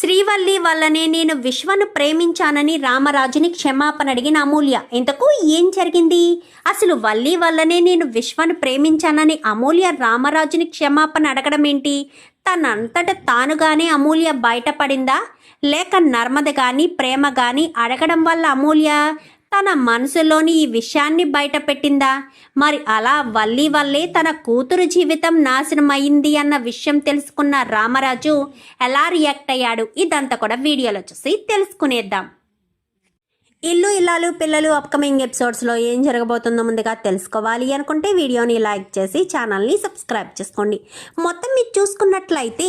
శ్రీవల్లి వల్లనే నేను విశ్వను ప్రేమించానని రామరాజుని క్షమాపణ అడిగిన అమూల్య. ఇంతకు ఏం జరిగింది? అసలు వల్లి వల్లనే నేను విశ్వను ప్రేమించానని అమూల్య రామరాజుని క్షమాపణ అడగడం ఏంటి? తనంతట తానుగానే అమూల్య బయటపడిందా? లేక నర్మద కానీ ప్రేమ కానీ అడగడం వల్ల అమూల్య తన మనసులోని ఈ విషయాన్ని బయట పెట్టిందా మరి అలా వల్లి వల్లే తన కూతురు జీవితం నాశనం అయింది అన్న విషయం తెలుసుకున్న రామరాజు ఎలా రియాక్ట్ అయ్యాడు? ఇదంతా కూడా వీడియోలో చూసి తెలుసుకునేద్దాం. ఇల్లు ఇల్లాలు పిల్లలు అప్కమింగ్ ఎపిసోడ్స్లో ఏం జరగబోతుందో ముందుగా తెలుసుకోవాలి అనుకుంటే వీడియోని లైక్ చేసి ఛానల్ని సబ్స్క్రైబ్ చేసుకోండి. మొత్తం మీరు చూసుకున్నట్లయితే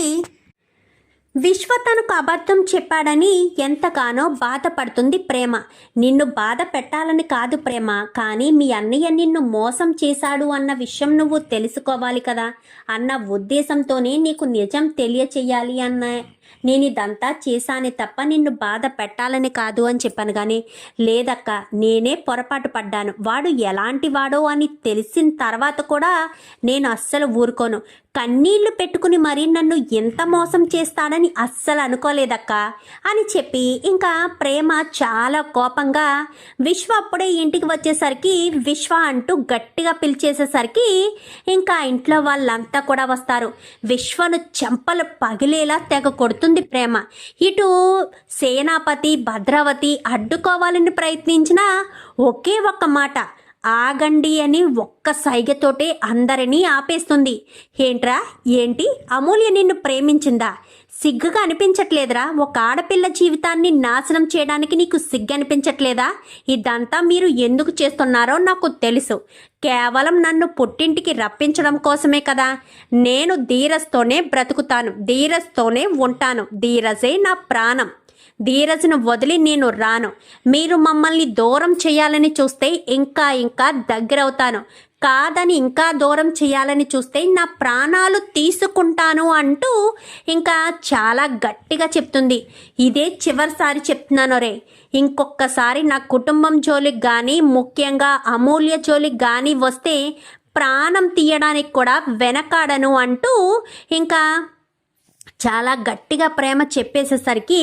విశ్వ తనకు అబద్ధం చెప్పాడని ఎంతగానో బాధపడుతుంది ప్రేమ. నిన్ను బాధ పెట్టాలని కాదు ప్రేమ కానీ మీ అన్నయ్య నిన్ను మోసం చేశాడు అన్న విషయం నువ్వు తెలుసుకోవాలి కదా. అన్న ఉద్దేశంతోనే నీకు నిజం తెలియచేయాలి అన్న నేను ఇదంతా చేశానే తప్ప నిన్ను బాధ పెట్టాలని కాదు అని చెప్పాను కానీ లేదక్క నేనే పొరపాటు పడ్డాను. వాడు ఎలాంటి వాడో అని తెలిసిన తర్వాత కూడా నేను అస్సలు ఊరుకోను. కన్నీళ్ళు పెట్టుకుని మరీ నన్ను ఎంత మోసం చేస్తాడని అస్సలు అనుకోలేదక్క అని చెప్పి ఇంకా ప్రేమ చాలా కోపంగా విశ్వ అప్పుడే ఇంటికి వచ్చేసరికి విశ్వ అంటూ గట్టిగా పిలిచేసేసరికి ఇంకా ఇంట్లో వాళ్ళంతా కూడా వస్తారు. విశ్వను చెంపలు పగిలేలా తెగ కొడుతుంది ప్రేమ. ఇటు సేనాపతి భద్రావతి అడ్డుకోవాలని ప్రయత్నించినా ఒకే ఒక్క మాట ఆగండి అని ఒక్క సైగతోటే అందరినీ ఆపేస్తుంది. ఏంట్రా? ఏంటి? అమూల్య నిన్ను ప్రేమించిందా? సిగ్గుగా అనిపించట్లేదురా. ఒక ఆడపిల్ల జీవితాన్ని నాశనం చేయడానికి నీకు సిగ్గు అనిపించట్లేదా? ఇదంతా మీరు ఎందుకు చేస్తున్నారో నాకు తెలుసు. కేవలం నన్ను పుట్టింటికి రప్పించడం కోసమే కదా. నేను ధీరస్తోనే బ్రతుకుతాను. ధీరస్తోనే ఉంటాను. ధీరజే నా ప్రాణం. ధీరజ్ను వదిలి నేను రాను. మీరు మమ్మల్ని దూరం చేయాలని చూస్తే ఇంకా ఇంకా దగ్గరవుతాను. కాదని ఇంకా దూరం చేయాలని చూస్తే నా ప్రాణాలు తీసుకుంటాను అంటూ ఇంకా చాలా గట్టిగా చెప్తుంది. ఇదే చివరిసారి చెప్తున్నాను రే. ఇంకొకసారి నా కుటుంబం జోలికి కానీ ముఖ్యంగా అమూల్య జోలికి కానీ వస్తే ప్రాణం తీయడానికి కూడా వెనకాడను అంటూ ఇంకా చాలా గట్టిగా ప్రేమ చెప్పేసేసరికి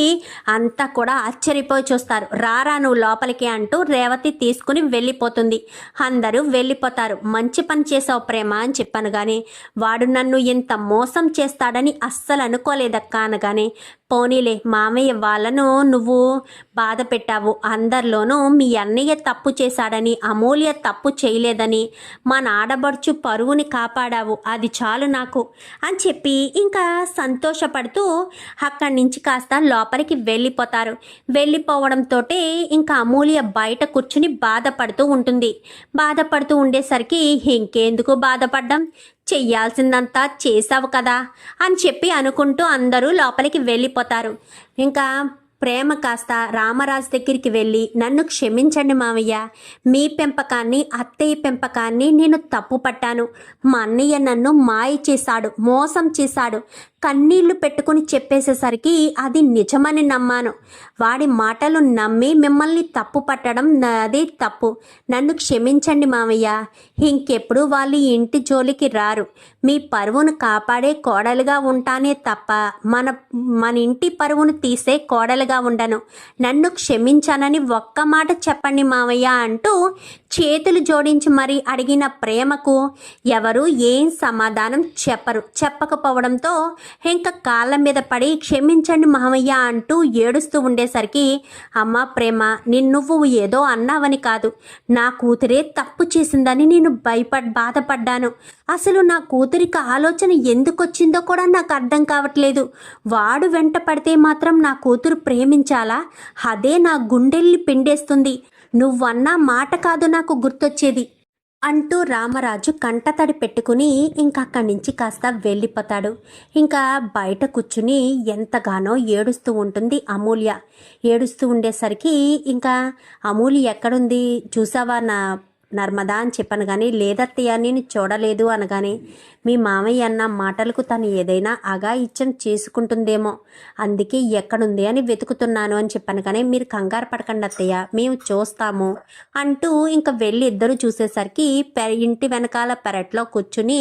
అంతా కూడా ఆశ్చర్యపోయి చూస్తారు. రారా నువ్వు లోపలికి అంటూ రేవతి తీసుకుని వెళ్ళిపోతుంది. అందరూ వెళ్ళిపోతారు. మంచి పని చేసావు ప్రేమ అని చెప్పాను కానీ వాడు నన్ను ఇంత మోసం చేస్తాడని అస్సలు అనుకోలేదక్క అనగానే పోనీలే మామయ్య వాళ్ళను నువ్వు బాధ పెట్టావు. అందరిలోనూ మీ అన్నయ్య తప్పు చేశాడని అమూల్య తప్పు చేయలేదని మా నాడబడుచు పరువుని కాపాడావు. అది చాలు నాకు అని చెప్పి ఇంకా సంతోషపడుతూ అక్కడి నుంచి కాస్త లోపలికి వెళ్ళిపోతారు. వెళ్ళిపోవడంతో ఇంకా అమూల్య బయట కూర్చుని బాధపడుతూ ఉంటుంది. బాధపడుతూ ఉండేసరికి ఇంకెందుకు బాధపడ్డం? చెయ్యాల్సిందంతా చేసావు కదా అని చెప్పి అనుకుంటూ అందరూ లోపలికి వెళ్ళిపోతారు. ఇంకా ప్రేమ కాస్త రామరాజు దగ్గరికి వెళ్ళి నన్ను క్షమించండి మావయ్య. మీ పెంపకాన్ని అత్తయ్య పెంపకాన్ని నేను తప్పు పట్టాను మా అన్నయ్య నన్ను మాయ చేశాడు మోసం చేశాడు. కన్నీళ్ళు పెట్టుకుని చెప్పేసేసరికి అది నిజమని నమ్మాను. వాడి మాటలు నమ్మి మిమ్మల్ని తప్పు పట్టడం అది తప్పు. నన్ను క్షమించండి మామయ్య. ఇంకెప్పుడు వాళ్ళు ఇంటి జోలికి రారు. మీ పరువును కాపాడే కోడలుగా ఉంటానే తప్ప మన మన ఇంటి పరువును తీసే కోడలుగా ఉండను. నన్ను క్షమించానని ఒక్క మాట చెప్పండి మావయ్య అంటూ చేతులు జోడించి మరీ అడిగిన ప్రేమకు ఎవరు ఏం సమాధానం చెప్పరు. చెప్పకపోవడంతో ఇంకా కాళ్ళ మీద పడి క్షమించండి మహమయ్య అంటూ ఏడుస్తూ ఉండేసరికి అమ్మ ప్రేమ నిన్నువ్వు ఏదో అన్నావని కాదు. నా కూతురే తప్పు చేసిందని నేను భయపడ్ బాధపడ్డాను. అసలు నా కూతురికి ఆలోచన ఎందుకు వచ్చిందో కూడా నాకు అర్థం కావట్లేదు. వాడు వెంట పడితే మాత్రం నా కూతురు ప్రేమించాలా? అదే నా గుండెల్ని పిండేస్తుంది. నువ్వన్నా మాట కాదు నాకు గుర్తొచ్చేది అంటూ రామరాజు కంటతడి పెట్టుకుని ఇంకా అక్కడి నుంచి కాస్త వెళ్ళిపోతాడు. ఇంకా బయట కూర్చుని ఎంతగానో ఏడుస్తూ ఉంటుంది అమూల్య. ఏడుస్తూ ఉండేసరికి ఇంకా అమూల్య ఎక్కడుంది? చూసావా నా నర్మదా అని చెప్పాను కానీ లేదత్తయ్య నేను చూడలేదు అనగానే మీ మామయ్య అన్న మాటలకు తను ఏదైనా అగా ఇచ్చం చేసుకుంటుందేమో అందుకే ఎక్కడుంది అని వెతుకుతున్నాను అని చెప్పాను కానీ మీరు కంగారు పడకండి అత్తయ్య మేము చూస్తాము అంటూ ఇంకా వెళ్ళి ఇద్దరు చూసేసరికి పె ఇంటి వెనకాల పెరట్లో కూర్చుని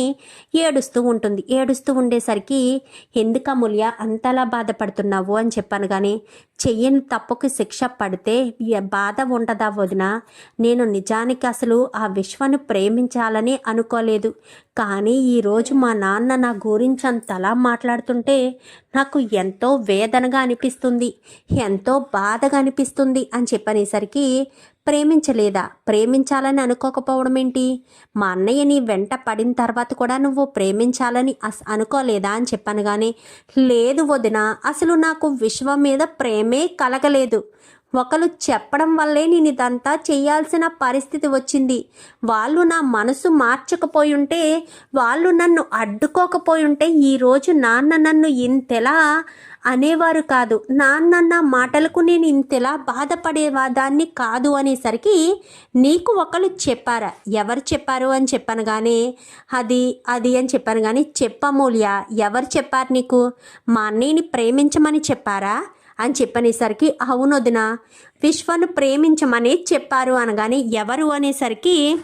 ఏడుస్తూ ఉంటుంది. ఏడుస్తూ ఉండేసరికి ఎందుకు అమూల్య అంతలా బాధపడుతున్నావు? అని చెప్పాను కానీ చెయ్యని తప్పుకి శిక్ష పడితే బాధ ఉండదా వదిన? నేను నిజానికి అసలు ఆ విశ్వను ప్రేమించాలని అనుకోలేదు. కానీ ఈరోజు మా నాన్న నా గురించి అంతలా మాట్లాడుతుంటే నాకు ఎంతో వేదనగా అనిపిస్తుంది ఎంతో బాధగా అనిపిస్తుంది అని చెప్పనేసరికి ప్రేమించలేదా? ప్రేమించాలని అనుకోకపోవడం ఏంటి? మా అన్నయ్య నీ వెంట పడిన తర్వాత కూడా నువ్వు ప్రేమించాలని అస్ అనుకోలేదా అని చెప్పాను కానీ లేదు వదిన అసలు నాకు విశ్వం మీద ప్రేమే కలగలేదు. ఒకరు చెప్పడం వల్లే నేను ఇదంతా చేయాల్సిన పరిస్థితి వచ్చింది. వాళ్ళు నా మనసు మార్చకపోయి ఉంటే వాళ్ళు నన్ను అడ్డుకోకపోయి ఉంటే ఈరోజు నాన్న నన్ను ఇంతెలా అనేవారు కాదు. నాన్న నా మాటలకు నేను ఇంతెలా బాధపడేవాదాన్ని కాదు అనేసరికి నీకు ఒకరు చెప్పారా? ఎవరు చెప్పారు అని చెప్పాను కానీ అది అది అని చెప్పాను కానీ చెప్పమూల్య ఎవరు చెప్పారు నీకు? మా అన్నయ్యని ప్రేమించమని చెప్పారా? అని చెప్పనేసరికి అవును విశ్వను ప్రేమించమని చెప్పారు అనగానే ఎవరు అనేసరికి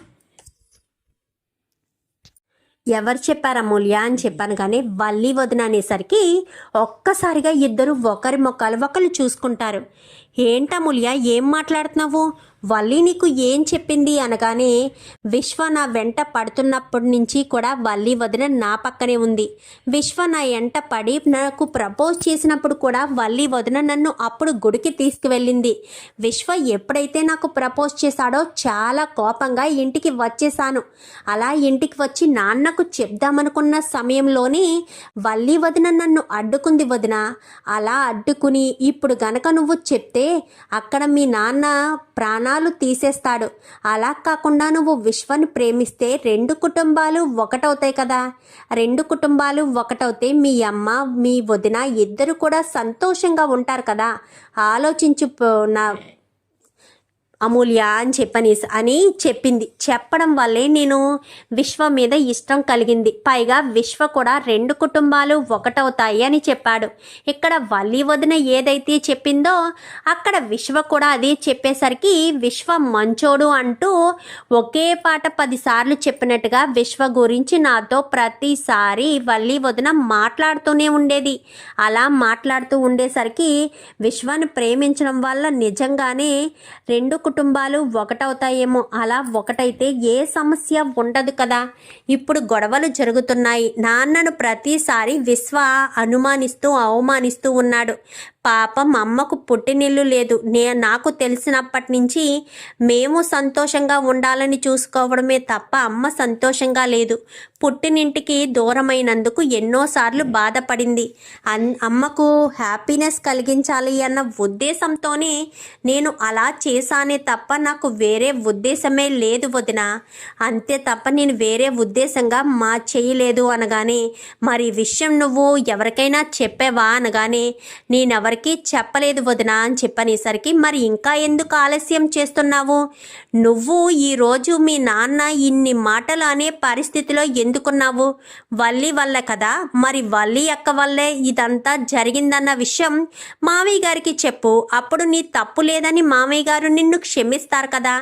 ఎవరు చెప్పారు అమూల్య అని చెప్పాను కానీ వల్లి వదిన అనేసరికి ఒక్కసారిగా ఇద్దరు ఒకరి మొక్కలు ఒకరు చూసుకుంటారు. ఏంటమూల్య ఏం మాట్లాడుతున్నావు? వల్లి నీకు ఏం చెప్పింది అనగానే విశ్వ నా వెంట పడుతున్నప్పటి నుంచి కూడా వల్లి వదిన నా పక్కనే ఉంది. విశ్వ నా ఎంట పడి నాకు ప్రపోజ్ చేసినప్పుడు కూడా వల్లి వదిన నన్ను అప్పుడు గుడికి తీసుకువెళ్ళింది. విశ్వ ఎప్పుడైతే నాకు ప్రపోజ్ చేశాడో చాలా కోపంగా ఇంటికి వచ్చేసాను అలా ఇంటికి వచ్చి నాన్నకు చెప్దామనుకున్న సమయంలోనే వల్లి వదిన నన్ను అడ్డుకుంది వదిన. అలా అడ్డుకుని ఇప్పుడు గనక నువ్వు చెప్తే అక్కడ మీ నాన్న ప్రాణాలు తీసేస్తాడు. అలా కాకుండా నువ్వు విశ్వని ప్రేమిస్తే రెండు కుటుంబాలు ఒకటవుతాయి కదా. రెండు కుటుంబాలు ఒకటవుతే మీ అమ్మ మీ వదిన ఇద్దరు కూడా సంతోషంగా ఉంటారు కదా. ఆలోచించు నా అమూల్య అని చెప్పని అని చెప్పింది. చెప్పడం వల్లే నేను విశ్వ మీద ఇష్టం కలిగింది. పైగా విశ్వ కూడా రెండు కుటుంబాలు ఒకటవుతాయి అని చెప్పాడు. ఇక్కడ వల్లి వదిన ఏదైతే చెప్పిందో అక్కడ విశ్వ కూడా అదే చెప్పేసరికి విశ్వ మంచోడు అంటూ ఒకే పాట పదిసార్లు చెప్పినట్టుగా విశ్వ గురించి నాతో ప్రతిసారి వల్లి వదిన మాట్లాడుతూనే ఉండేది. అలా మాట్లాడుతూ ఉండేసరికి విశ్వాన్ని ప్రేమించడం వల్ల నిజంగానే రెండు కుటుంబాలు ఒకటవుతాయేమో. అలా ఒకటైతే ఏ సమస్య ఉండదు కదా. ఇప్పుడు గొడవలు జరుగుతున్నాయి. నాన్నను ప్రతిసారి విశ్వ అనుమానిస్తూ అవమానిస్తూ ఉన్నాడు. పాపం అమ్మకు పుట్టినిల్లు లేదు. నే నాకు తెలిసినప్పటి నుంచి మేము సంతోషంగా ఉండాలని చూసుకోవడమే తప్ప అమ్మ సంతోషంగా లేదు. పుట్టినింటికి దూరమైనందుకు ఎన్నోసార్లు బాధపడింది. అన్ అమ్మకు హ్యాపీనెస్ కలిగించాలి అన్న ఉద్దేశంతోనే నేను అలా చేశానే తప్ప నాకు వేరే ఉద్దేశమే లేదు వదిన. అంతే తప్ప నేను వేరే ఉద్దేశంగా మా చేయలేదు అనగానే మరి విషయం నువ్వు ఎవరికైనా చెప్పావా అనగానే నేనెవరికీ చెప్పలేదు వదిన అని చెప్పనేసరికి మరి ఇంకా ఎందుకు ఆలస్యం చేస్తున్నావు? నువ్వు ఈరోజు మీ నాన్న ఇన్ని మాటలు అనే పరిస్థితిలో ఎందుకున్నావు? వల్లి వల్ల కదా? మరి వల్లి అక్క వల్లే ఇదంతా జరిగిందన్న విషయం మామయ్య గారికి చెప్పు. అప్పుడు నీ తప్పు లేదని మామయ్య గారు నిన్ను క్షమిస్తారు కదా?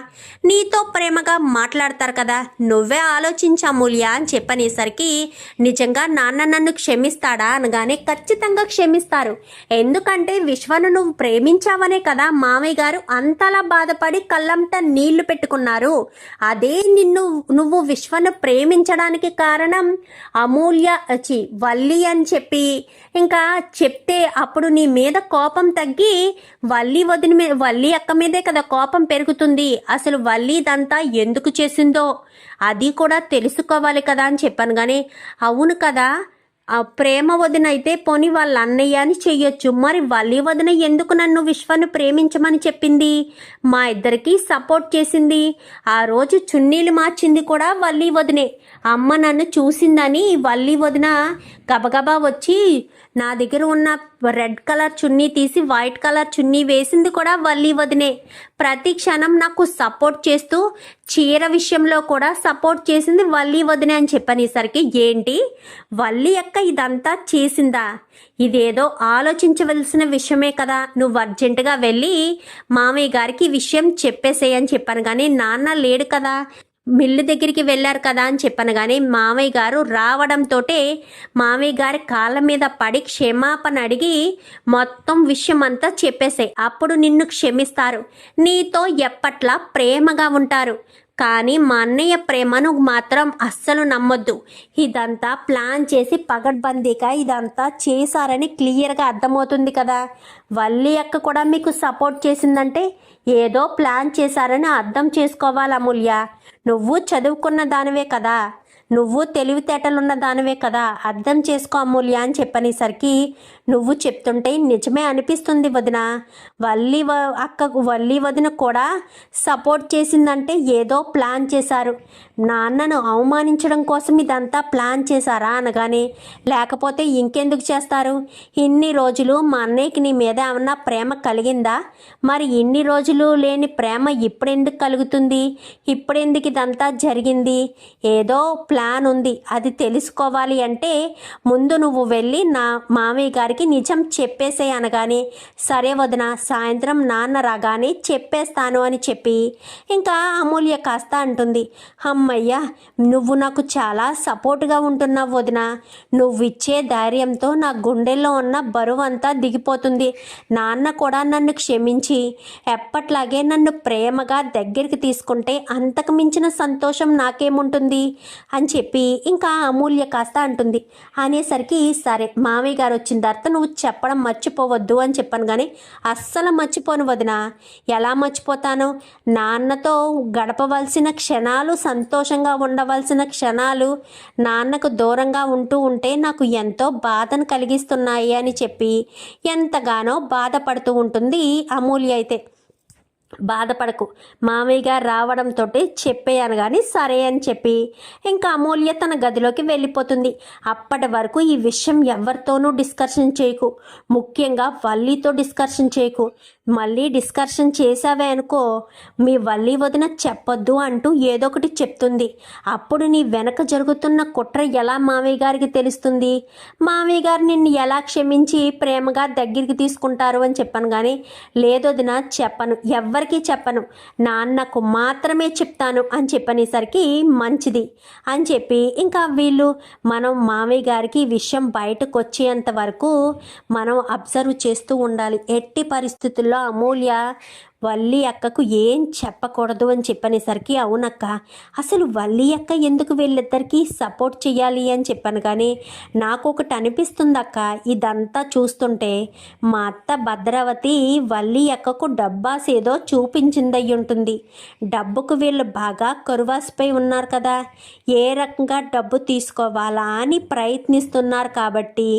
నీతో ప్రేమగా మాట్లాడతారు కదా? నువ్వే ఆలోచించా అమూల్య అని చెప్పనేసరికి నిజంగా నాన్న నన్ను క్షమిస్తాడా? అనగానే ఖచ్చితంగా క్షమిస్తారు. ఎందుకంటే విశ్వను నువ్వు ప్రేమించావనే కదా మామయ్య గారు అంతలా బాధపడి కళ్ళంతా నీళ్ళు పెట్టుకున్నారు. అదే నిన్ను నువ్వు విశ్వను ప్రేమించడానికి కారణం అమూల్య చి వల్లి అని చెప్పి ఇంకా చెప్తే అప్పుడు నీ మీద కోపం తగ్గి వల్లి వదిన మీద వల్లి అక్క మీదే కదా కోపం పెరుగుతుంది. అసలు వల్లి ఇదంతా ఎందుకు చేసిందో? అది కూడా తెలుసుకోవాలి కదా అని చెప్పాను కానీ అవును కదా ప్రేమ వదిన అయితే పోని వాళ్ళ అన్నయ్య అని చెయ్యొచ్చు. మరి వల్లి వదిన ఎందుకు నన్ను విశ్వను ప్రేమించమని చెప్పింది? మా ఇద్దరికి సపోర్ట్ చేసింది. ఆ రోజు చున్నీలు మార్చింది కూడా వల్లి వదినే. అమ్మ నన్ను చూసిందని వల్లి వదిన గబగబా వచ్చి నా దగ్గర ఉన్న రెడ్ కలర్ చున్నీ తీసి వైట్ కలర్ చున్నీ వేసింది కూడా వల్లి వదినే. ప్రతి క్షణం నాకు సపోర్ట్ చేస్తూ చీర విషయంలో కూడా సపోర్ట్ చేసింది వల్లి వదినే అని చెప్పనేసరికి ఏంటి? వల్లి అక్క ఇదంతా చేసిందా? ఇదేదో ఆలోచించవలసిన విషయమే కదా. నువ్వు అర్జెంటుగా వెళ్ళి మామయ్య గారికి విషయం చెప్పేసేయని చెప్పాను. కానీ నాన్న లేడు కదా. మిల్లు దగ్గరికి వెళ్ళారు కదా అని చెప్పాను. కానీ మామయ్య గారు రావడంతో మామయ్య గారి కాళ్ళ మీద పడి క్షమాపణ అడిగి మొత్తం విషయం అంతా చెప్పేసాయి అప్పుడు నిన్ను క్షమిస్తారు. నీతో ఎప్పట్లా ప్రేమగా ఉంటారు. కానీ మా అన్నయ్య ప్రేమను మాత్రం అస్సలు నమ్మొద్దు. ఇదంతా ప్లాన్ చేసి పగడ్బందీగా ఇదంతా చేశారని క్లియర్గా అర్థమవుతుంది కదా. వల్లి అక్క కూడా మీకు సపోర్ట్ చేసిందంటే ఏదో ప్లాన్ చేశారని అర్థం చేసుకోవాలి అమూల్య. నువ్వు చదువుకున్న దానివే కదా. నువ్వు తెలివితేటలున్న దానివే కదా. అర్థం చేసుకో అమూల్య అని చెప్పనేసరికి నువ్వు చెప్తుంటే నిజమే అనిపిస్తుంది వదిన. వల్లి వ అక్కకు వల్లి వదిన కూడా సపోర్ట్ చేసిందంటే ఏదో ప్లాన్ చేశారు. నాన్నను అవమానించడం కోసం ఇదంతా ప్లాన్ చేశారా అనగానే లేకపోతే ఇంకెందుకు చేస్తారు? ఇన్ని రోజులు మా అన్నయ్యకి నీ మీద ఏమన్నా ప్రేమ కలిగిందా? మరి ఇన్ని రోజులు లేని ప్రేమ ఇప్పుడెందుకు కలుగుతుంది? ఇప్పుడెందుకు ఇదంతా జరిగింది? ఏదో ప్లాన్ ఉంది. అది తెలుసుకోవాలి అంటే ముందు నువ్వు వెళ్ళి నా మామయ్య గారికి నిజం చెప్పేసే అనగానే సరే వదిన సాయంత్రం నాన్న రాగానే చెప్పేస్తాను అని చెప్పి ఇంకా అమూల్య కాస్త అంటుంది. అమ్మయ్య నువ్వు నాకు చాలా సపోర్ట్గా ఉంటున్నావు వదిన. నువ్విచ్చే ధైర్యంతో నా గుండెల్లో ఉన్న బరువు అంతా దిగిపోతుంది. నాన్న కూడా నన్ను క్షమించి ఎప్పట్లాగే నన్ను ప్రేమగా దగ్గరికి తీసుకుంటే అంతకు మించిన సంతోషం నాకేముంటుంది? అని చెప్పి ఇంకా అమూల్య కాస్త అంటుంది. అనేసరికి సరే మామయ్య గారు వచ్చిన తర్వాత నువ్వు చెప్పడం మర్చిపోవద్దు అని చెప్పాను కానీ అస్సలు మర్చిపోను వదిన. ఎలా మర్చిపోతాను? నాన్నతో గడపవలసిన క్షణాలు సంతోషంగా ఉండవలసిన క్షణాలు నాన్నకు దూరంగా ఉంటూ ఉంటే నాకు ఎంతో బాధను కలిగిస్తున్నాయి అని చెప్పి ఎంతగానో బాధపడుతూ ఉంటుంది అమూల్య అయితే. బాధపడకు. మామయ్య గారు రావడంతో చెప్పేయాను కానీ సరే అని చెప్పి ఇంకా అమూల్య తన గదిలోకి వెళ్ళిపోతుంది. అప్పటి వరకు ఈ విషయం ఎవరితోనూ డిస్కషన్ చేయకు. ముఖ్యంగా వల్లీతో డిస్కషన్ చేయకు. మళ్ళీ డిస్కషన్ చేసావే అనుకో మీ వల్లి వదిన చెప్పొద్దు అంటూ ఏదో ఒకటి చెప్తుంది. అప్పుడు నీ వెనక జరుగుతున్న కుట్ర ఎలా మామయ్య గారికి తెలుస్తుంది? మామయ్య గారు నిన్ను ఎలా క్షమించి ప్రేమగా దగ్గరికి తీసుకుంటారు అని చెప్పాను కానీ లేదొదిన చెప్పను. ఎవ్వరికీ చెప్పను. నాన్నకు మాత్రమే చెప్తాను అని చెప్పనేసరికి మంచిది అని చెప్పి ఇంకా వీళ్ళు మనం మామయ్య గారికి విషయం బయటకు వచ్చేంత వరకు మనం అబ్జర్వ్ చేస్తూ ఉండాలి. ఎట్టి పరిస్థితుల్లో అమూల్య వల్లి అక్కకు ఏం చెప్పకూడదు అని చెప్పనేసరికి అవునక్క అసలు వల్లి అక్క ఎందుకు వీళ్ళిద్దరికీ సపోర్ట్ చేయాలి అని చెప్పాను కానీ నాకు ఒకటి అనిపిస్తుంది అక్క ఇదంతా చూస్తుంటే. మా అత్త భద్రావతి వల్లి అక్కకు డబ్బాస్ ఏదో చూపించిందయ్యి ఉంటుంది డబ్బుకు వీళ్ళు బాగా కరువాసిపోయి ఉన్నారు కదా ఏ రకంగా డబ్బు తీసుకోవాలా అని ప్రయత్నిస్తున్నారు కాబట్టి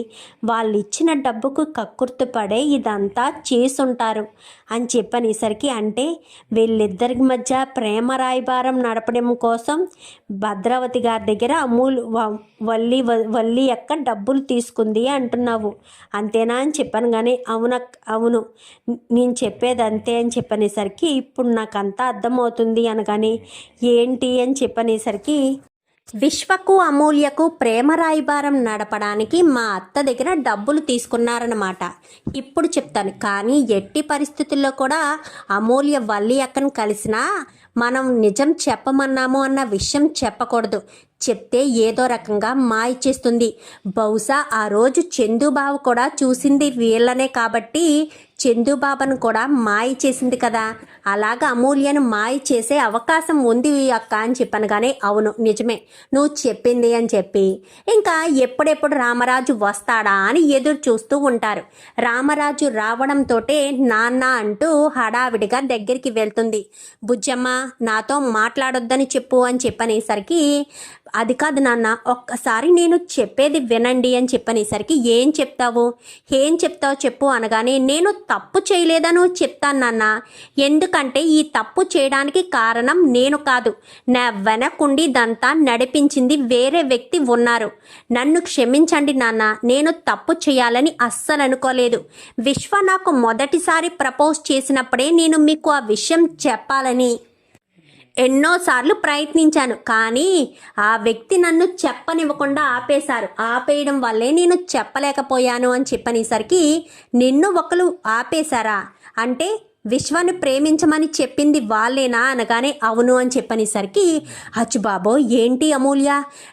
వాళ్ళు ఇచ్చిన డబ్బుకు కక్కుర్తు పడే ఇదంతా చేసుంటారు అని చెప్పనేసరికి అంటే వీళ్ళిద్దరి మధ్య ప్రేమ రాయబారం నడపడం కోసం భద్రావతి గారి దగ్గర అమూల్ వల్లి వల్లి యొక్క డబ్బులు తీసుకుంది అంటున్నావు. అంతేనా అని చెప్పాను కానీ అవున అవును. నేను చెప్పేది అంతే అని చెప్పనేసరికి ఇప్పుడు నాకు అంతా అర్థమవుతుంది అనగానే ఏంటి అని చెప్పనేసరికి విశ్వకు అమూల్యకు ప్రేమ రాయబారం నడపడానికి మా అత్త దగ్గర డబ్బులు తీసుకున్నారన్నమాట. ఇప్పుడు చెప్తాను. కానీ ఎట్టి పరిస్థితుల్లో కూడా అమూల్య వల్లి అక్కను కలిసినా మనం నిజం చెప్పమన్నాము అన్న విషయం చెప్పకూడదు. చెప్తే ఏదో రకంగా మాయ చేస్తుంది. బహుశా ఆ రోజు చందుబాబు కూడా చూసింది వీళ్ళనే కాబట్టి చందుబాబును కూడా మాయ చేసింది కదా. అలాగ అమూల్యను మాయ చేసే అవకాశం ఉంది అక్క అని చెప్పాను కానీ అవును నిజమే. నువ్వు చెప్పింది అని చెప్పి. ఇంకా ఎప్పుడెప్పుడు రామరాజు వస్తాడా అని ఎదురు చూస్తూ ఉంటారు. రామరాజు రావడంతో నాన్న అంటూ హడావిడిగా దగ్గరికి వెళ్తుంది. బుజ్జమ్మ నాతో మాట్లాడొద్దని చెప్పు అని చెప్పనేసరికి అది కాదు నాన్న ఒక్కసారి నేను చెప్పేది వినండి అని చెప్పనేసరికి ఏం చెప్తావు? ఏం చెప్తావు చెప్పు అనగానే నేను తప్పు చేయలేదని చెప్తాను నాన్న. ఎందుకంటే ఈ తప్పు చేయడానికి కారణం నేను కాదు. నా వెనకుండి దంతా నడిపించింది వేరే వ్యక్తి ఉన్నారు. నన్ను క్షమించండి నాన్న నేను తప్పు చేయాలని అస్సలు అనుకోలేదు. విశ్వ నాకు మొదటిసారి ప్రపోజ్ చేసినప్పుడే నేను మీకు ఆ విషయం చెప్పాలని. ఎన్నోసార్లు ప్రయత్నించాను కానీ ఆ వ్యక్తి నన్ను చెప్పనివ్వకుండా ఆపేశారు. ఆపేయడం వల్లే నేను చెప్పలేకపోయాను అని చెప్పనేసరికి నిన్ను ఒకరు ఆపేశారా? అంటే విశ్వాన్ని ప్రేమించమని చెప్పింది వాళ్ళేనా అనగానే అవును అని చెప్పనేసరికి అచ్చు బాబో ఏంటి అమూల్య?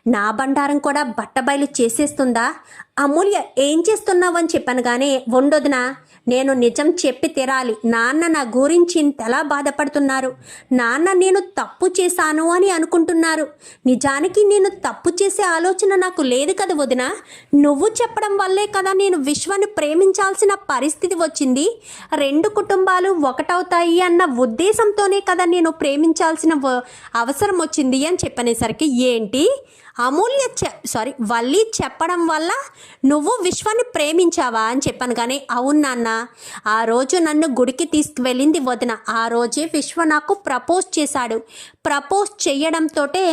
నా బండారం కూడా బట్టబయలు చేసేస్తుందా? అమూల్య ఏం చేస్తున్నావు అని చెప్పనగానే ఉండొదునా నేను నిజం చెప్పి తీరాలి. నాన్న నా గురించి ఇంతలా బాధపడుతున్నారు. నాన్న నేను తప్పు చేశాను అని అనుకుంటున్నారు. నిజానికి నేను తప్పు చేసే ఆలోచన నాకు లేదు కదా వదిన. నువ్వు చెప్పడం వల్లే కదా నేను విశ్వాన్ని ప్రేమించాల్సిన పరిస్థితి వచ్చింది. రెండు కుటుంబాలు ఒకటవుతాయి అన్న ఉద్దేశంతోనే కదా నేను ప్రేమించాల్సిన అవసరం వచ్చింది అని చెప్పనేసరికి ఏంటి? అమూల్య చె సారీ వల్లి చెప్పడం వల్ల నువ్వు విశ్వాన్ని ప్రేమించావా అని చెప్పాను కానీ అవును నాన్న ఆ రోజు నన్ను గుడికి తీసుకువెళ్ళింది వదిన. ఆ రోజే విశ్వ నాకు ప్రపోజ్ చేశాడు. ప్రపోజ్ చేయడంతోటే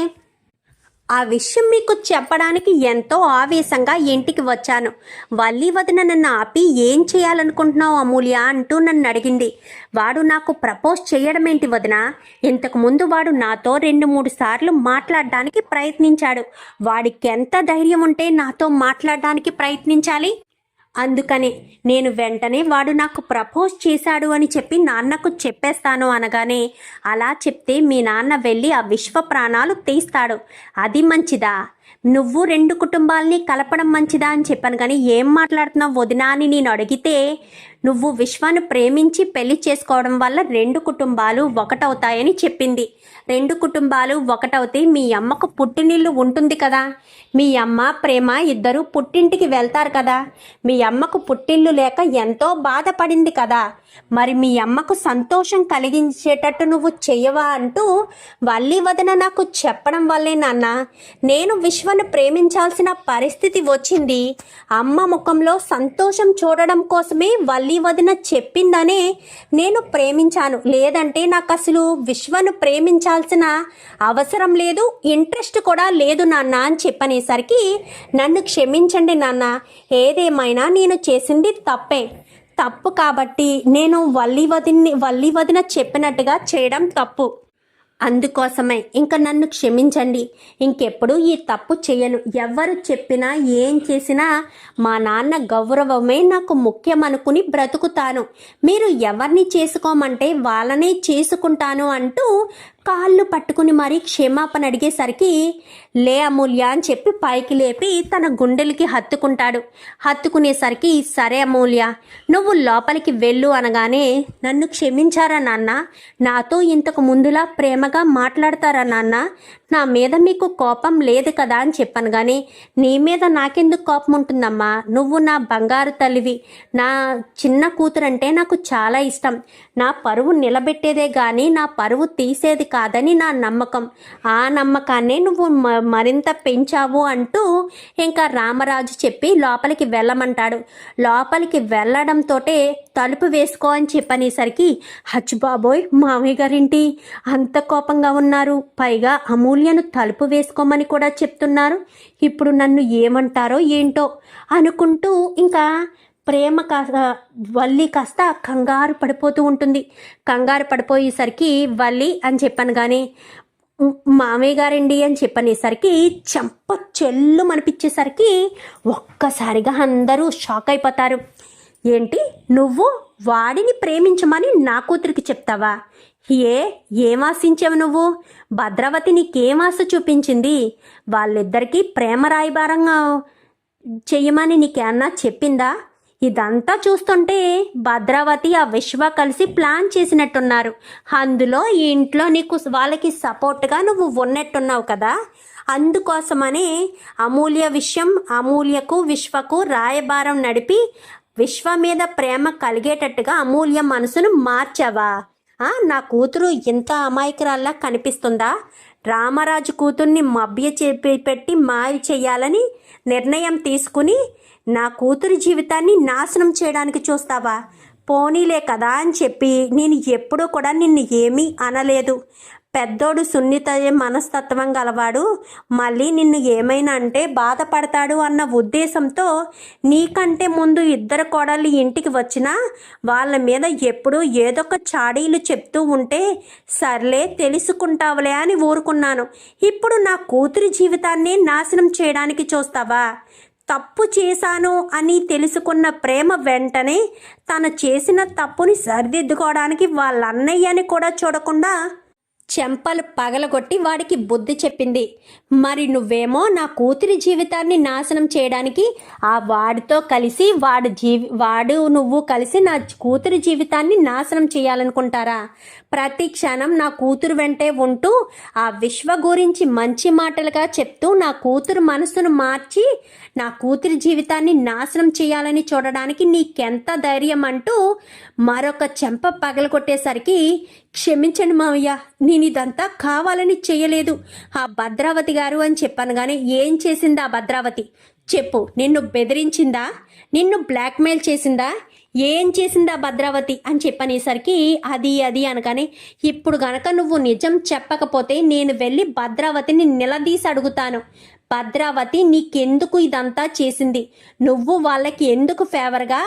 ఆ విషయం మీకు చెప్పడానికి ఎంతో ఆవేశంగా ఇంటికి వచ్చాను. వల్లి వదిన నన్ను ఆపి ఏం చేయాలనుకుంటున్నావు అమూల్య? అంటూ నన్ను అడిగింది. వాడు నాకు ప్రపోజ్ చేయడం ఏంటి వదిన ఇంతకుముందు వాడు నాతో రెండు మూడు సార్లు మాట్లాడడానికి ప్రయత్నించాడు. వాడికి ఎంత ధైర్యం ఉంటే నాతో మాట్లాడడానికి ప్రయత్నించాలి? అందుకని నేను వెంటనే వాడు నాకు ప్రపోజ్ చేశాడు అని చెప్పి నాన్నకు చెప్పేస్తాను అనగానే అలా చెప్తే మీ నాన్న వెళ్ళి ఆ విశ్వ ప్రాణాలు తీస్తాడు. అది మంచిదా? నువ్వు రెండు కుటుంబాలని కలపడం మంచిదా అని చెప్పాను కానీ ఏం మాట్లాడుతున్నావు వదినా అని నేను అడిగితే నువ్వు విశ్వాన్ని ప్రేమించి పెళ్ళి చేసుకోవడం వల్ల రెండు కుటుంబాలు ఒకటవుతాయని చెప్పింది. రెండు కుటుంబాలు ఒకటవుతే మీ అమ్మకు పుట్టినిల్లు ఉంటుంది కదా. మీ అమ్మ ప్రేమ ఇద్దరు పుట్టింటికి వెళ్తారు కదా. మీ అమ్మకు పుట్టిల్లు లేక ఎంతో బాధపడింది కదా. మరి మీ అమ్మకు సంతోషం కలిగించేటట్టు నువ్వు చేయవా అంటూ వల్లి వదన నాకు చెప్పడం వల్లే నాన్న. నేను విశ్వను ప్రేమించాల్సిన పరిస్థితి వచ్చింది. అమ్మ ముఖంలో సంతోషం చూడడం కోసమే వల్లి వదిన చెప్పిందనే నేను ప్రేమించాను. లేదంటే నాకు అసలు విశ్వను ప్రేమించాల్సిన అవసరం లేదు ఇంట్రెస్ట్ కూడా లేదు నాన్న అని చెప్పనేసరికి నన్ను క్షమించండి నాన్న. ఏదేమైనా నేను చేసింది తప్పే. తప్పు కాబట్టి నేను వల్లి వదిన్ని వల్లి వదిన చెప్పినట్టుగా చేయడం తప్పు. అందుకోసమే ఇంకా నన్ను క్షమించండి. ఇంకెప్పుడు ఈ తప్పు చేయను. ఎవరు చెప్పినా ఏం చేసినా మా నాన్న గౌరవమే నాకు ముఖ్యమనుకుని బ్రతుకుతాను. మీరు ఎవరిని చేసుకోమంటే వాళ్ళనే చేసుకుంటాను అంటూ కాళ్ళు పట్టుకుని మరీ క్షమాపణ అడిగేసరికి లే అమూల్య అని చెప్పి పైకి లేపి తన గుండెలకి హత్తుకుంటాడు. హత్తుకునేసరికి సరే అమూల్య నువ్వు లోపలికి వెళ్ళు అనగానే నన్ను క్షమించారా నాన్న? నాతో ఇంతకు ముందులా ప్రేమగా మాట్లాడతారా నాన్న? నా మీద మీకు కోపం లేదు కదా అని చెప్పాను కానీ నీ మీద నాకెందుకు కోపం ఉంటుందమ్మా? నువ్వు నా బంగారు తల్లివి. నా చిన్న కూతురంటే నాకు చాలా ఇష్టం. నా పరువు నిలబెట్టేదే కానీ నా పరువు తీసేది కాదని నా నమ్మకం. ఆ నమ్మకాన్నే నువ్వు మ- మరింత పెంచావు అంటూ ఇంకా రామరాజు చెప్పి లోపలికి వెళ్ళమంటాడు. లోపలికి వెళ్ళడంతోటే తలుపు వేసుకో అని చెప్పనేసరికి హచ్చుబాబోయ్ మామయ్య గారింటి? అంత కోపంగా ఉన్నారు. పైగా అమూల్యను తలుపు వేసుకోమని కూడా చెప్తున్నారు. ఇప్పుడు నన్ను ఏమంటారో ఏంటో అనుకుంటూ ఇంకా ప్రేమ కాస్త వల్లి కాస్త కంగారు పడిపోతూ ఉంటుంది. కంగారు పడిపోయేసరికి వల్లి అని చెప్పాను కానీ మామయ్య గారండి అని చెప్పనేసరికి చెంప చెల్లు అనిపించేసరికి ఒక్కసారిగా అందరూ షాక్ అయిపోతారు. ఏంటి నువ్వు వాడిని ప్రేమించమని నా కూతురికి చెప్తావా? ఏ ఏం ఆశించావు నువ్వు? భద్రావతి నీకేం ఆశ చూపించింది? వాళ్ళిద్దరికీ ప్రేమ రాయబారంగా చెయ్యమని నీకేమన్నా చెప్పిందా? ఇదంతా చూస్తుంటే భద్రావతి ఆ విశ్వ కలిసి ప్లాన్ చేసినట్టున్నారు. అందులో ఈ ఇంట్లో నీకు వాళ్ళకి సపోర్ట్గా నువ్వు ఉన్నట్టున్నావు కదా. అందుకోసమనే అమూల్య విషయం అమూల్యకు విశ్వకు రాయబారం నడిపి విశ్వ మీద ప్రేమ కలిగేటట్టుగా అమూల్య మనసును మార్చావా? నా కూతురు ఇంత అమాయకురాల్లా కనిపిస్తుందా? రామరాజు కూతుర్ని మభ్య చెప్పి పెట్టి మాయ చేయాలని నిర్ణయం తీసుకుని నా కూతురి జీవితాన్ని నాశనం చేయడానికి చూస్తావా? పోనీలే కదా అని చెప్పి నేను ఎప్పుడూ కూడా నిన్ను ఏమీ అనలేదు. పెద్దోడు సున్నిత మనస్తత్వం గలవాడు. మళ్ళీ నిన్ను ఏమైనా అంటే బాధపడతాడు అన్న ఉద్దేశంతో నీకంటే ముందు ఇద్దరు కోడళ్ళు ఇంటికి వచ్చినా వాళ్ళ మీద ఎప్పుడూ ఏదొక చాడీలు చెప్తూ ఉంటే సర్లే తెలుసుకుంటావులే అని ఊరుకున్నాను. ఇప్పుడు నా కూతురి జీవితాన్ని నాశనం చేయడానికి చూస్తావా? తప్పు చేశాను అని తెలుసుకున్న ప్రేమ వెంటనే తను చేసిన తప్పుని సరిదిద్దుకోవడానికి వాళ్ళ అన్నయ్యని కూడా చూడకుండా చెంపలు పగలగొట్టి వాడికి బుద్ధి చెప్పింది. మరి నువ్వేమో నా కూతురి జీవితాన్ని నాశనం చేయడానికి ఆ వాడితో కలిసి వాడు జీవి వాడు నువ్వు కలిసి నా కూతురి జీవితాన్ని నాశనం చేయాలనుకుంటారా? ప్రతి క్షణం నా కూతురు వెంటే ఉంటూ ఆ విశ్వ గురించి మంచి మాటలుగా చెప్తూ నా కూతురు మనసును మార్చి నా కూతురి జీవితాన్ని నాశనం చేయాలని చూడడానికి నీకెంత ధైర్యం అంటూ మరొక చెంప పగలగొట్టేసరికి క్షమించండి మావయ్య నేను ఇదంతా కావాలని చేయలేదు. ఆ భద్రావతి గారు అని చెప్పాను కానీ ఏం చేసిందా భద్రావతి? చెప్పు నిన్ను బెదిరించిందా? నిన్ను బ్లాక్మెయిల్ చేసిందా? ఏం చేసిందా భద్రావతి అని చెప్పనేసరికి అది అది అనగానే ఇప్పుడు గనక నువ్వు నిజం చెప్పకపోతే నేను వెళ్ళి భద్రావతిని నిలదీసి అడుగుతాను. భద్రావతి నీకెందుకు ఇదంతా చేసింది? నువ్వు వాళ్ళకి ఎందుకు ఫేవర్గా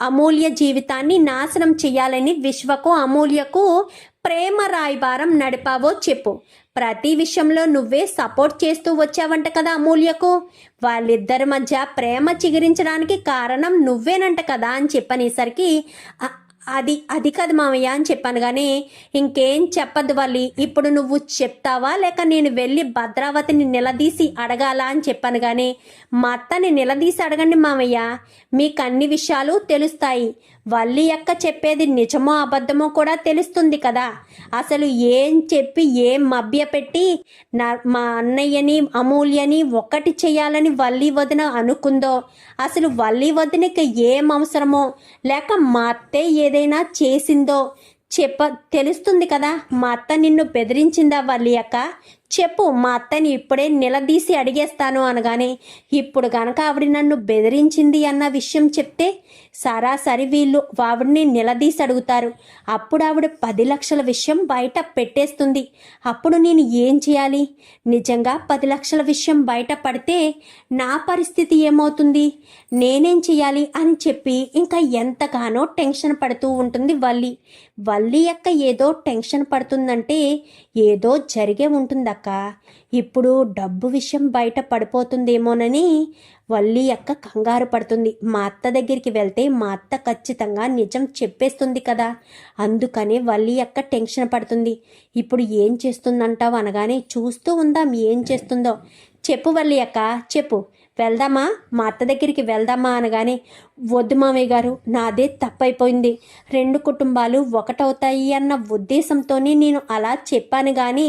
అమూల్య జీవితాన్ని నాశనం చేయాలని విశ్వకు అమూల్యకు ప్రేమ రాయబారం నడిపావో చెప్పు. ప్రతి విషయంలో నువ్వే సపోర్ట్ చేస్తూ వచ్చావంట కదా అమూల్యకు. వాళ్ళిద్దరి మధ్య ప్రేమ చిగురించడానికి కారణం నువ్వేనంట కదా అని చెప్పనేసరికి అది అది కాదు మామయ్య అని చెప్పాను. కానీ ఇంకేం చెప్పద్దు వాళ్ళు ఇప్పుడు నువ్వు చెప్తావా? లేక నేను వెళ్ళి భద్రావతిని నిలదీసి అడగాలా అని చెప్పాను. కానీ మా అత్తని నిలదీసి అడగండి మామయ్య మీకు అన్ని విషయాలు తెలుస్తాయి. వల్లి అక్క చెప్పేది నిజమో అబద్ధమో కూడా తెలుస్తుంది కదా. అసలు ఏం చెప్పి ఏం మభ్యపెట్టి నా మా అన్నయ్యని అమూల్యని ఒక్కటి చేయాలని వల్లి వదిన అనుకుందో అసలు వల్లి వదినకి ఏం అవసరమో లేక మా అత్తే ఏదైనా చేసిందో చెప్ప తెలుస్తుంది కదా. మా అత్త నిన్ను బెదిరించిందా వల్లి అక్క? చెప్పు మా అత్తని ఇప్పుడే నిలదీసి అడిగేస్తాను అనగానే ఇప్పుడు గనక ఆవిడ నన్ను బెదిరించింది అన్న విషయం చెప్తే సరాసరి వీళ్ళు ఆవిడని నిలదీసి అడుగుతారు. అప్పుడు ఆవిడ పది లక్షల విషయం బయట పెట్టేస్తుంది. అప్పుడు నేను ఏం చేయాలి? నిజంగా పది లక్షల విషయం బయట పడితే నా పరిస్థితి ఏమవుతుంది? నేనేం చేయాలి అని చెప్పి ఇంకా ఎంతగానో టెన్షన్ పడుతూ ఉంటుంది వల్లి. వల్లి యొక్క ఏదో టెన్షన్ పడుతుందంటే ఏదో జరిగే ఉంటుంది అక్క. ఇప్పుడు డబ్బు విషయం బయట పడిపోతుందేమోనని వల్లి అక్క కంగారు పడుతుంది. మా అత్త దగ్గరికి వెళ్తే మా అత్త ఖచ్చితంగా నిజం చెప్పేస్తుంది కదా. అందుకనే వల్లి అక్క టెన్షన్ పడుతుంది. ఇప్పుడు ఏం చేస్తుందంటావు అనగానే చూస్తూ ఉందాం ఏం చేస్తుందో. చెప్పు వల్లి అక్క చెప్పు. వెళ్దామా? మా అత్త దగ్గరికి వెళ్దామా అనగానే వద్దు మామయ్య గారు నాదే తప్పైపోయింది. రెండు కుటుంబాలు ఒకటవుతాయి అన్న ఉద్దేశంతోనే నేను అలా చెప్పాను కానీ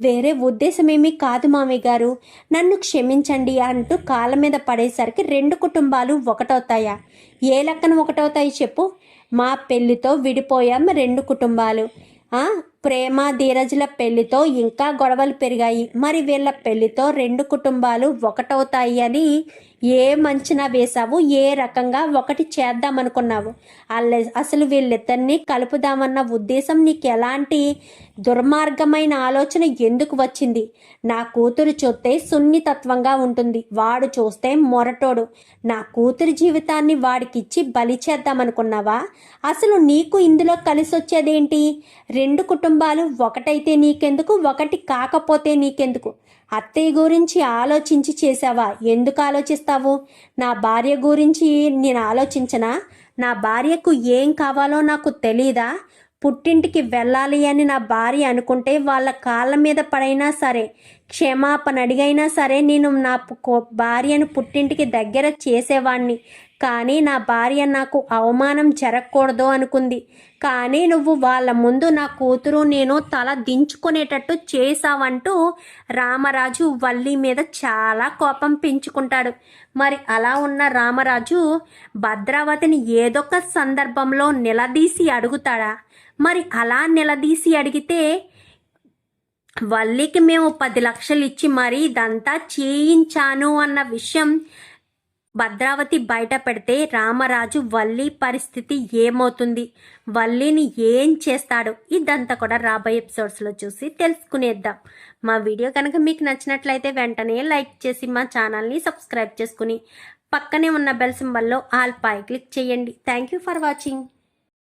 వేరే ఉద్దేశం ఏమీ కాదు మామయ్య గారు. నన్ను క్షమించండి అంటూ కాళ్ళ మీద పడేసరికి రెండు కుటుంబాలు ఒకటవుతాయా? ఏ లెక్కన ఒకటవుతాయి చెప్పు. మా పెళ్ళితో విడిపోయాం రెండు కుటుంబాలు. ప్రేమ ధీరజుల పెళ్ళితో ఇంకా గొడవలు పెరిగాయి. మరి వీళ్ళ పెళ్ళితో రెండు కుటుంబాలు ఒకటవుతాయి అని ఏ మంచినా వేశావు ఏ రకంగా ఒకటి చేద్దామనుకున్నావు. అల్ల అసలు వీళ్ళిద్దరిని కలుపుదామన్న ఉద్దేశం నీకు ఎలాంటి దుర్మార్గమైన ఆలోచన ఎందుకు వచ్చింది? నా కూతురు చూస్తే సున్నితత్వంగా ఉంటుంది వాడు చూస్తే మొరటోడు. నా కూతురి జీవితాన్ని వాడికిచ్చి బలి చేద్దామనుకున్నావా? అసలు నీకు ఇందులో కలిసి వచ్చేదేంటి రెండు కుటుంబాలు ఒకటైతే నీకెందుకు ఒకటి కాకపోతే నీకెందుకు? అత్తయ్య గురించి ఆలోచించి చేసావా ఎందుకు ఆలోచిస్తావు? నా భార్య గురించి నేను ఆలోచించనా? నా భార్యకు ఏం కావాలో నాకు తెలీదా? పుట్టింటికి వెళ్ళాలి అని నా భార్య అనుకుంటే వాళ్ళ కాళ్ళ మీద పడైనా సరే క్షమాపణ అడిగైనా సరే నేను నా కో- భార్యను పుట్టింటికి దగ్గర చేసేవాణ్ణి. కానీ నా భార్య నాకు అవమానం జరగకూడదు అనుకుంది. కానీ నువ్వు వాళ్ళ ముందు నా కూతురు నేను తల దించుకునేటట్టు చేశావంటూ రామరాజు వల్లి మీద చాలా కోపం పెంచుకుంటాడు. మరి అలా ఉన్న రామరాజు భద్రావతిని ఏదొక సందర్భంలో నిలదీసి అడుగుతాడా? మరి అలా నిలదీసి అడిగితే వల్లికి మేము పది లక్షలు ఇచ్చి మరీ ఇదంతా చేయించాను అన్న విషయం భద్రావతి బయట పెడితే రామరాజు వల్లి పరిస్థితి ఏమవుతుంది? వల్లిని ఏం చేస్తాడు? ఇదంతా కూడా రాబోయే ఎపిసోడ్స్లో చూసి తెలుసుకునేద్దాం. మా వీడియో కనుక మీకు నచ్చినట్లయితే వెంటనే లైక్ చేసి మా ఛానల్ని సబ్స్క్రైబ్ చేసుకుని పక్కనే ఉన్న బెల్ సింబల్లో ఆల్ పై క్లిక్ చేయండి. Thank you for watching